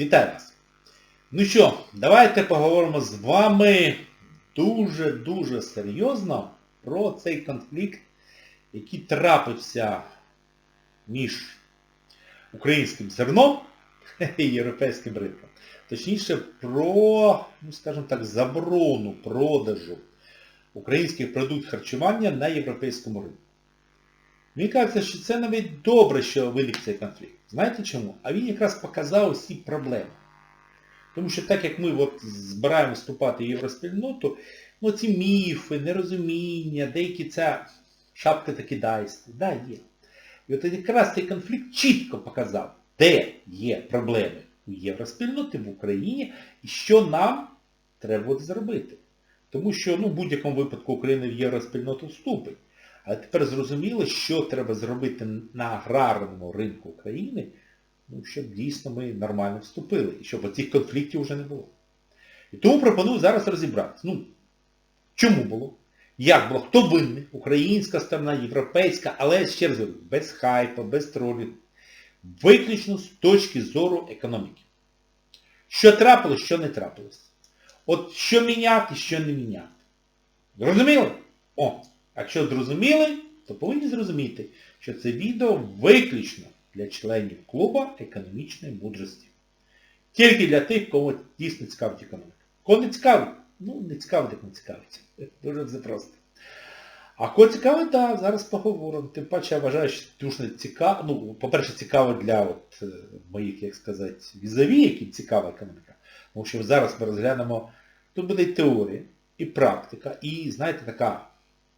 Вітаю вас! Ну що, давайте поговоримо з вами дуже-дуже серйозно про цей конфлікт, який трапився між українським зерном і європейським ринком. Точніше, про, ну скажімо так, заборону продажу українських продуктів харчування на європейському ринку. Мені кажеться, що це навіть добре, що виник цей конфлікт. Знаєте чому? А він якраз показав всі проблеми. Тому що так як ми от збираємо вступати в євроспільноту, ну ці міфи, нерозуміння, деякі ця шапка та кидайство, да, є. І от якраз цей конфлікт чітко показав, де є проблеми у євроспільноті, в Україні, і що нам треба буде зробити. Тому що ну, в будь-якому випадку Україна в євроспільноту вступить. Але тепер зрозуміло, що треба зробити на аграрному ринку України, ну, щоб дійсно ми нормально вступили, і щоб оцих конфліктів вже не було. І тому пропоную зараз розібратися. Ну, чому було? Як було? Хто винний? Українська сторона, європейська, але ще раз говорю, без хайпа, без тролів. Виключно з точки зору економіки. Що трапилось, що не трапилось. От що міняти, що не міняти. Зрозуміли? О! Якщо зрозуміли, то повинні зрозуміти, що це відео виключно для членів клубу економічної мудрості. Тільки для тих, кого дійсно цікавить економіка. Кого не цікавить? Ну, не цікавить, як не цікавить. Дуже все просто. А кого цікавить, так, зараз поговоримо. Тим паче я вважаю, що дуже цікаво, ну, по-перше, цікаво для от, е, моїх, як сказати, візаві, яким цікава економіка. Тому що зараз ми розглянемо, тут буде і теорія, і практика, і, знаєте, така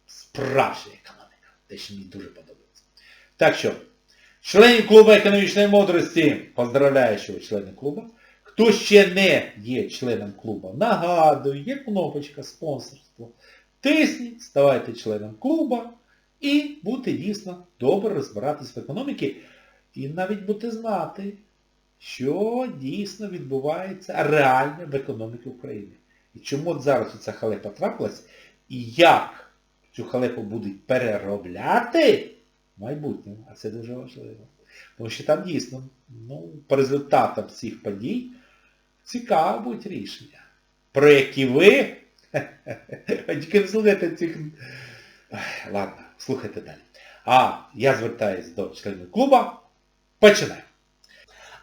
справжня економіка. Те, що мені дуже подобається. Так що, члени клубу економічної мудрості, поздравляю, що ви члени клубу. Хто ще не є членом клубу, нагадую, є кнопочка спонсорство. Тисніть, ставайте членом клубу і будете дійсно добре розбиратись в економіці. І навіть будете знати, що дійсно відбувається реально в економіці України. І чому от зараз ця халепа трапилась, і як цю халепу будуть переробляти в майбутньому, а це дуже важливо. Тому що там дійсно, ну, по результатам цих подій цікаво будуть рішення, про які ви тільки слухайте цих... Ладно, слухайте далі. А я звертаюсь до членів клубу. Починаємо.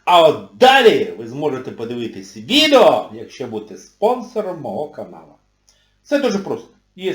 А от далі ви зможете подивитись відео, якщо будете спонсором мого каналу. Це дуже просто. Є